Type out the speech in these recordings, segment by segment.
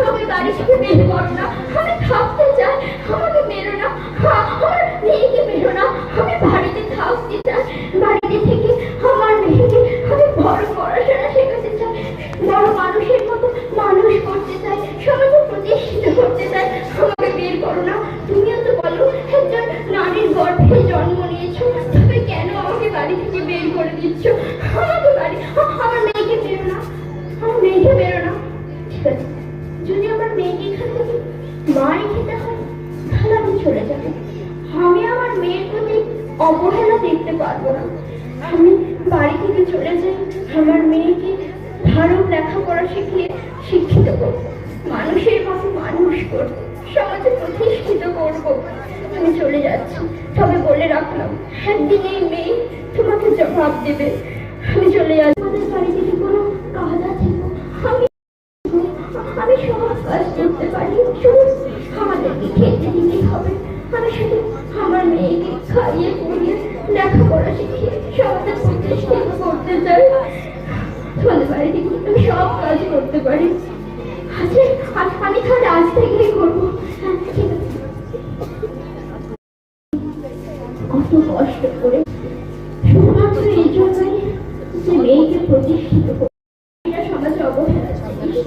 আমাকে বাড়ি থেকে বের করো না, আমি থাকতে চাই, আমাকে মেরো না। আমার মেয়েকে মেরো না, আমি বাড়িতে থাকতে চাই আমার মেয়েকে আমি বড় পড়াশোনা শেখাতে চাই, বড় মানুষের মতো মানুষ করতে চাই, সমাজে প্রতিষ্ঠিত করতে চাই, আমাকে বের করো না। তুমিও তো বলো একজন নারীর গর্ভে জন্ম নিয়েছো তবে কেন আমাকে বাড়ি থেকে বের করে মারি খেতে হয় তাহলে আমি চলে যাব? আমি আমার মেয়ের প্রতি অবহেলা দেখতে পারব না। আমি বাড়ি থেকে চলে যাই, আমার মেয়েকে ভালো লেখাপড়া শিখিয়ে শিক্ষিত করব। মানুষের মতো মানুষ করব, সমাজে প্রতিষ্ঠিত করব। আমি চলে যাচ্ছি, তবে বলে রাখলাম, একদিন এই মেয়ে তোমাকে জবাব দেবে। আমি চলে যাচ্ছি। আমাদের বাড়ি থেকে কোনো কাজ আছে? গো? আমি আমি কাজ করতে পারি শুধু আমাদেরকে খেতে দিতেই হবে। আমি শুধু আমার মেয়েকে খাইয়ে পড়িয়ে লেখাপড়া শিখিয়ে সমাজে প্রতিষ্ঠিত করতে চাই। তোমাদের বাড়ি থেকে আমি সব কাজ করতে পারি। আচ্ছা আমি তাহলে আজ থেকেই করব। কত কষ্ট করে শুধুমাত্র এই জন্যই যে মেয়েকে প্রতিষ্ঠিত করে এরা সমাজে অবহেলা ছিল।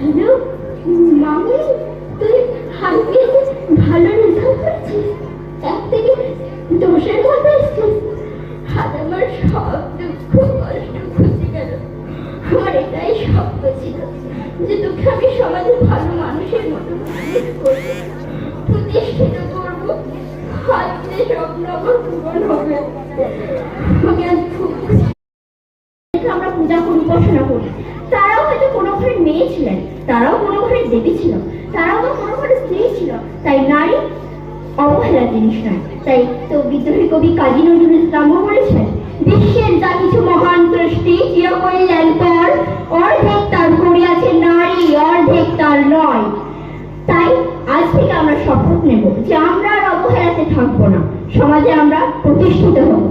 হ্যালো, মামি, তুই আজকে ভালো রেজাল্ট করেছিস এক থেকে দশের মধ্যে এসছিস। আজ আমার সব দুঃখ, কষ্ট খুঁজে গেল। আমার এটাই স্বপ্ন ছিল যে তোকে আমি সমাজে ভালো মানুষের মতো করব। প্রতিষ্ঠিত করব। হাতে স্বপ্ন আমার পূরণ হবে। মেয়ে ছিলেন। তারাও কোনো ঘরে দেবী ছিল। তারাও কোনো ঘরে স্ত্রী ছিল। তাই নারী অবহেলার জিনিস নয়। তাই তো বিদ্রোহী কবি কাজী নজরুল ইসলামও বলেছেন, বিশ্বের যা কিছু মহান সৃষ্টি চিরকল্যাণ পর, অর্ধেক তার করিয়াছে নারী, অর্ধেক তার নয়। তাই আজ থেকে আমরা শপথ নেব যে আমরা আর অবহেলাতে থাকব না। সমাজে আমরা প্রতিষ্ঠিত হব।